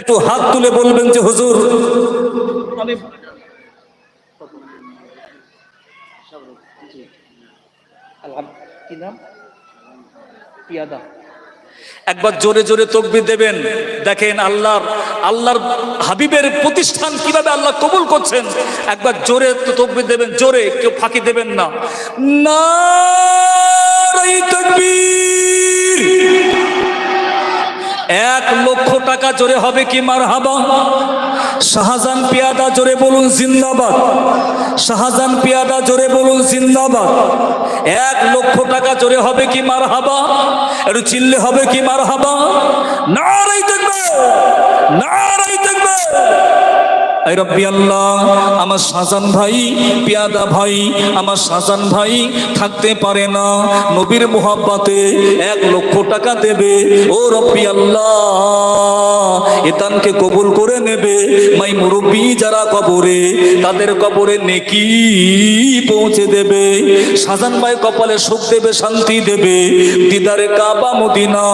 একটু হাত তুলে বলবেন যে, হুজুর, একবার জোরে জোরে তকবির দেবেন। দেখেন আল্লাহর আল্লাহর হাবিবের প্রতিষ্ঠান কীভাবে আল্লাহ কবুল করছেন। একবার জোরে তকবির দেবেন, জোরে, কেউ ফাঁকি দেবেন না। নারাই টাকা জোরে হবে কি মার হাবা শাহজাহান পিয়াদা জোরে বলুন, জিন্দাবাদ। শাহজান পিয়াদা জোরে বলুন, জিন্দাবাদ। এক লক্ষ টাকা জোরে হবে কি মার হাবা একটু চিল্লে হবে কি মার হাবা নারাই থাকবে নারাই থাকবে রব্বি আমার শাহজান ভাই, পিয়াদা ভাই, আমার শাহজান ভাই থাকতে পারে না। নবীর মোহাব্বাতে এক লক্ষ টাকা দেবে। ও রব্বি আল্লাহ, এতানকে কবুল করে নেবে। মাই মুরব্বী যারা কবরে, তাদের কবরে নেকি পৌঁছে দেবে। শাহজান ভাই কপালে সুখ দেবে, শান্তি দেবে। দিদারে কাবা মদিনা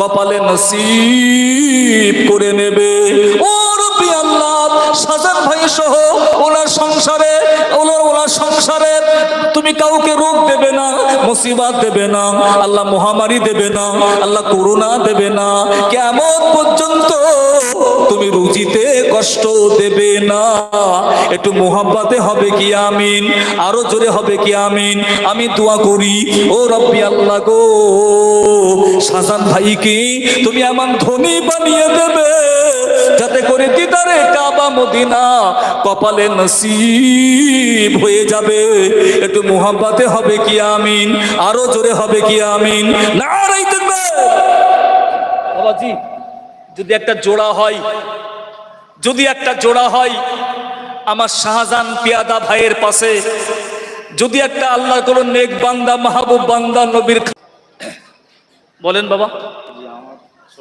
কপালে নসিব করে নেবে। ও সহ ওনার সংসারে, ওনার ওনার সংসারে তুমি কাউকে রোগ দেবে না, মুসিবাত দেবে না, আল্লাহ মহামারী দেবে না, আল্লাহ করোনা দেবে না কেমন পর্যন্ত তুমি রুজিতে কষ্ট দেবে না। একটু মোহাব্বাতে হবে কি আমিন? আরও জোরে হবে কি আমিন? আমি দোয়া করি, ও রব্বি আল্লাহ গো, সাজান ভাইকে, তুমি আমার ধনী বানিয়ে দেবে। যাতে করে দিদারে কাবা মদিনা কপালে নসিব হয়ে যাবে। একটু মোহাব্বাতে হবে কি আমিন? আরও জোরে হবে কি আমিন? দেখবে বাবাজি, যদি একটা জোড়া হয়, যদি একটা জোড়া হয়, আমার শাহজাহান পিয়াদা ভাইয়ের পাশে, যদি একটা আল্লাহ কোন নেক বান্দা, মাহবুব বান্দা, নবীর বলেন বাবা।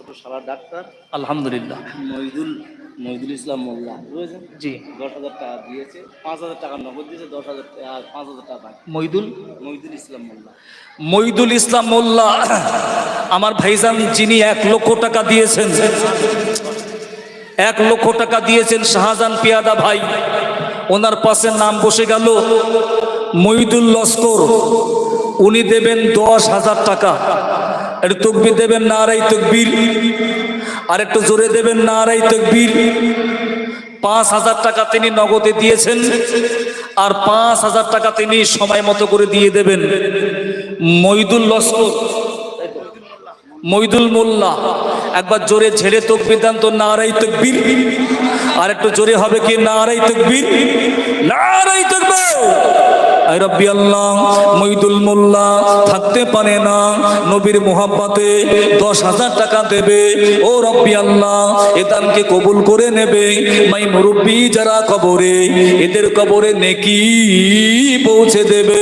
শালা ডাক্তার। আলহামদুলিল্লাহ। মহিদুল মহিদুল ইসলাম মোল্লা বুঝেছেন? জি। দশ হাজার টাকা দিয়েছে পাঁচ হাজার টাকা নগদ দিয়েছে দশ হাজার পাঁচ হাজার টাকা বাকি। মইদুল মহিদুল ইসলাম মোল্লা। মইদুল ইসলাম মোল্লা আমার ভাইজান যিনি এক লক্ষ টাকা দিয়েছেন এক লক্ষ টাকা দিয়েছেন শাহজাহান পিয়াদা ভাই। ওনার পাশে নাম বসে গেল মহিদুল লস্কর। উনি দেবেন দশ হাজার টাকা। একটু তকবির দেবেন নারাই তকবির। আর একটু জোরে দেবেন নারাই তকবির। পাঁচ হাজার টাকা তিনি নগদে দিয়েছেন, আর পাঁচ হাজার টাকা তিনি সময় মতো করে দিয়ে দেবেন। মইদুল লস্কর, মইদুল মোল্লা, একবার জোরে ঝেড়ে তকবির দেন তো নারাই তকবির। আর একটু জোরে হবে কি নারাই তকবির? নারাই তকবির! রব্বি আল্লাহ মোল্লা, থাকতে পারে না, নবীর মোহাব্বাতে দশ হাজার টাকা দেবে। ও রব্বি আল্লাহ, এ দানকে কবুল করে নেবে। মাই মুরব্বী যারা কবরে, এদের কবরে নেকি পৌঁছে দেবে।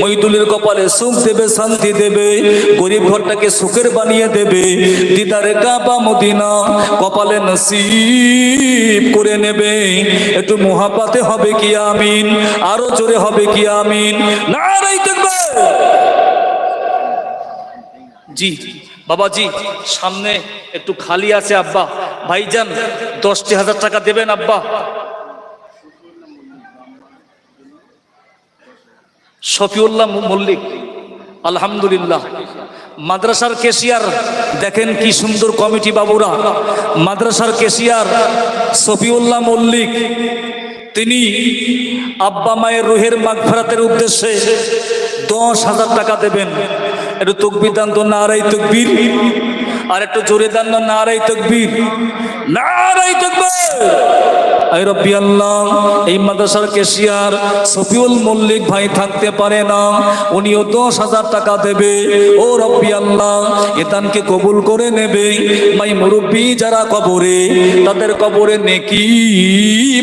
মইদুলের কপালে সুখ দেবে, শান্তি দেবে। গরিব ঘরটাকে সুখের বানিয়ে দেবে। দিদারে কাবা মদিনা কপালে নসিব করে নেবে। একটু মোহাব্বাতে হবে কি আমিন, আরও জোরে হবে কি আমিন নারাই থাকবে। জি, বাবাজি, সামনে একটু খালি আছে আব্বা। ভাইজান, দশটি হাজার টাকা আব্বা। শফিউল্লাহ মল্লিক, আলহামদুলিল্লাহ। মাদ্রাসার কেশিয়ার, দেখেন কি সুন্দর কমিটি বাবুরা। মাদ্রাসার কেশিয়ার, শফিউল্লাহ মল্লিক। তিনি আব্বা মায়ের রুহের মাগফেরাতের উদ্দেশ্যে দশ হাজার টাকা দেবেন। একটু তকবির দান তো নারাই তকবির। আর একটু জোরে দান না নারাই তকবির। নারাই তকবির! রব্বি আল্লাহ এই মাদ্রাসার কেশিয়ার সফিউল মল্লিক ভাই থাকতে পারে না উনিও দশ হাজার টাকা দেবে। ও রব্বি আল্লাহ এতানকে কবুল করে নেবে। মাই মুরব্বী যারা কবরে তাদের কবরে নেকি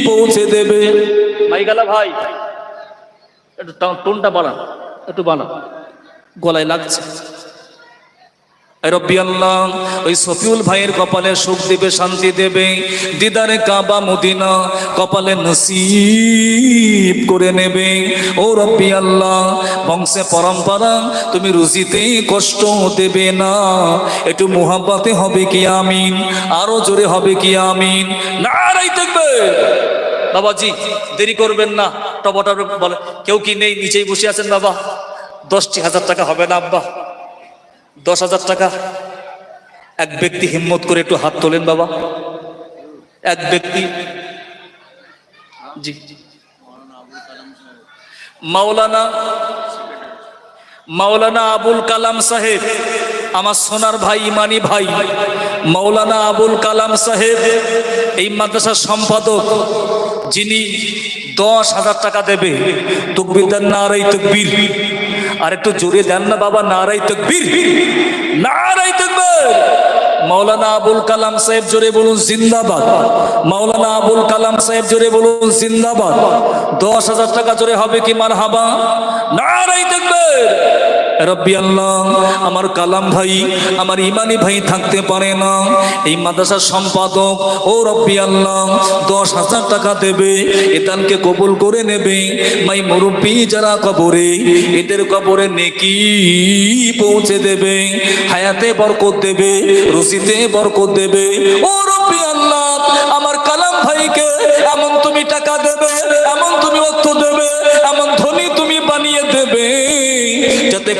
পৌঁছে দেবে। ভাই গেলা ভাই একটু টোনটা বাড়ান একটু বাড়ান। গলায় লাগছে। রব্বি আল্লাহ, ওই সফিউল ভাইয়ের কপালে সুখ দেবে, শান্তি দেবে। দিদারে মদিনা কপালে করে নেবে। ও আল্লাহ, বংশে পরম্পরা, তুমি রুজিতে কষ্ট দেবে না। একটু মুহাব্বাতে হবে কি আমিন, আরও জোরে হবে কি আমিন। বাবাজি, দেরি করবেন না টবটব বলে, কেউ কি নেই নিচেই বসে আছেন বাবা। দশটি হাজার টাকা হবে না, আব্বা। দশ হাজার টাকা। এক ব্যক্তি হিম্মত করে একটু হাত তোলেন বাবা। এক ব্যক্তি। জি। মাওলানা মাওলানা আবুল কালাম সাহেব, আমার সোনার ভাই, ইমানি ভাই। মাওলানা আবুল কালাম সাহেব, এই মাদ্রাসার সম্পাদক, যিনি দশ হাজার টাকা দেবে। তকবির দেন নারাই তকবীর। আর একটু জোরে দেন না বাবা নারাই তকবীর। নারাই তকবীর। মাওলানা আবুল কালাম সাহেব জোরে বলুন, জিন্দাবাদ। মাওলানা আবুল কালাম সাহেব জোরে বলুন, জিন্দাবাদ। দশ হাজার টাকা জোরে হবে কি মার হাবা নারাই তকবীর। রব্বি আল্লাহ, আমার কালাম ভাই, আমার ইমানি ভাই থাকতে পারে না। এই মাদ্রাসার সম্পাদক, ও রব্বি আল্লাহ, দশ হাজার টাকা দেবে এতানকে কবুল করে নেবে। মাই মুরব্বী যারা কবরে, এদের কবরে নেকি পৌঁছে দেবে, হায়াতে বরকত দেবে, রুজিতে বরকত দেবে। ও রব্বি আল্লাহ, আমার কালাম ভাইকে এমন তুমি টাকা দেবে, এমন তুমি অর্থ দেবে